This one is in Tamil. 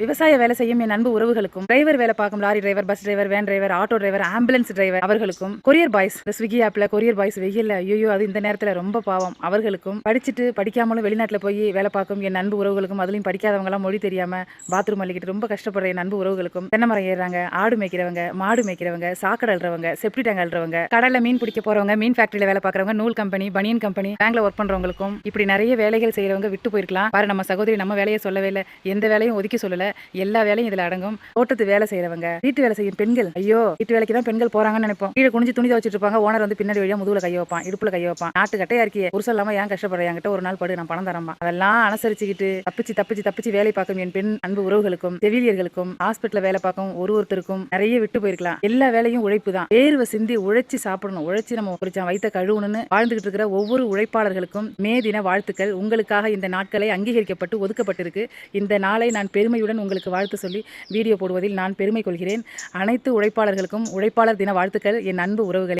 விவசாய வேலை செய்யும் என் அன்பு உறவுகளுக்கும் டிரைவர் வேலை பார்க்கும் lorry driver bus driver van driver auto driver ambulance driver அவர்களுக்கும் கொரியர் பாய்ஸ் இந்த ஸ்விக்கி ஆப்ல கொரியர் பாய்ஸ் வெயில்ல ஐயோ அது இந்த நேரத்துல ரொம்ப பாவம். அவர்களுக்கும் படிச்சுட்டு படிக்காமலும் வெளிநாட்டில் போய் வேலை பார்க்கும் என் அன்பு உறவுகளுக்கும் அதுலயும் படிக்காதவங்களாம் மொழி தெரியாம பாத்ரூம் அள்ளிக்கிட்டு ரொம்ப கஷ்டப்படுற என் அன்பு உறவுகளுக்கும் தென்னை மரம் ஏறுறாங்க ஆடு மேய்க்கிறவங்க மாடு மேய்க்கிறவங்க சாக்கடை அழுறவங்க செப்டி டேங்க் அழுறவங்க கடல்ல மீன் பிடிக்க போறவங்க மீன் ஃபேக்டரியில வேலை பார்க்கறவங்க நூல் கம்பெனி பனியன் கம்பெனி பேங்க்ல ஒர்க் பண்றவங்களுக்கும் இப்படி நிறைய வேலைகள் செய்யறவங்க விட்டு போயிருக்கலாம். பாரு நம்ம சகோதரி நம்ம வேலையை சொல்லவே இல்லை எந்த வேலையும் ஒதுக்கி சொல்லல எல்லா வேலையும் இதுல அடங்கும். தோட்டத்து வேலை செய்யறவங்க வீட்டு வேலை செய்யும் பெண்கள் ஐயோ வீட்டு வேலைக்கு தான் பெண்கள் போறாங்கன்னு நினைப்போம். கீழே குனிஞ்சு துணி வச்சிட்டு இருப்பாங்க ஓனர் வந்து பின்னாடி வழியா முதுகுல கை வைப்பான் இடுப்புல கை வைப்பான். நாட்டு கட்டையா இருக்கியே புருஷன் இல்லாம ஏன் கஷ்டப்படுற? என்கிட்ட ஒரு நாள் படு நான் பணம் தரமா அதெல்லாம் அனுசரிச்சுக்கிட்டு தப்பிச்சு தப்பிச்சு தப்பிச்சு வேலை பார்க்கும் என் பெண் அன்பு உறவுகளுக்கும் செவிலியர்களுக்கும் ஹாஸ்பிட்டல்ல வேலை பார்க்கும் ஒரு ஒருத்தருக்கும் நிறைய விட்டு போயிருக்கலாம். எல்லா வேலையும் உழைப்பு தான். வேர்வை சிந்தி உழைச்சி சாப்பிடணும். உழைச்சி நம்ம குறிச்சா வைத்த கழுவுணும்னு வாழ்ந்துகிட்டு இருக்கிற ஒவ்வொரு உழைப்பாளர்களுக்கும் மே தின வாழ்த்துக்கள். உங்களுக்காக இந்த நாட்களை அங்கீகரிக்கப்பட்டு ஒதுக்கப்பட்டிருக்கு. இந்த நாளை நான் பெருமையுடன் உங்களுக்கு வாழ்த்து சொல்லி வீடியோ போடுவதில் நான் பெருமை கொள்கிறேன். அனைத்து உழைப்பாளர்களுக்கும் உழைப்பாளர் தின வாழ்த்துக்கள். என் அன்பு உறவுகளே.